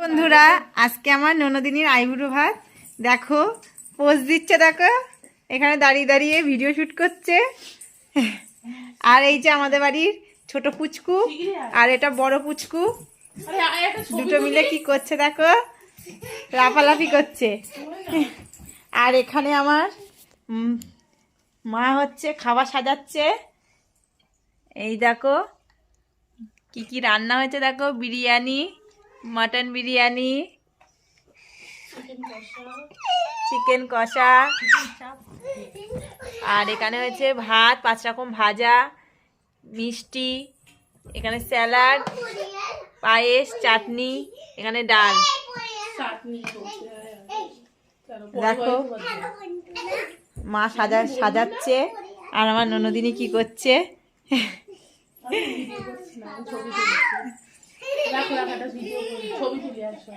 বন্ধুরা, আজকে আমার ননদিনীর আইবুড়ো ভাত। দেখো, পোজ দিচ্ছে, দেখো। এখানে দাঁড়িয়ে দাঁড়িয়ে ভিডিও শুট করছে। আর এই যে আমাদের বাড়ির ছোট পুচকু, আর এটা বড় পুচকু। দুটো মিলে কি করছে, দেখো? লাফালাফি করছে। আর এখানে আমার মা হচ্ছে খাবার সাজাচ্ছে। এই দেখো, কি কি রান্না হয়েছে, দেখো? বিরিয়ানি মটন বিরিয়ানি চিকেন কষা আর এখানে হয়েছে ভাত পাঁচ রকম ভাজা মিষ্টি এখানে স্যালাড পায়েস চাটনি এখানে ডাল। দেখো মা সাজা সাজাচ্ছে আর আমার ননদিনী কি করছে? রাখো ভিডিও ছবি তুলি আসো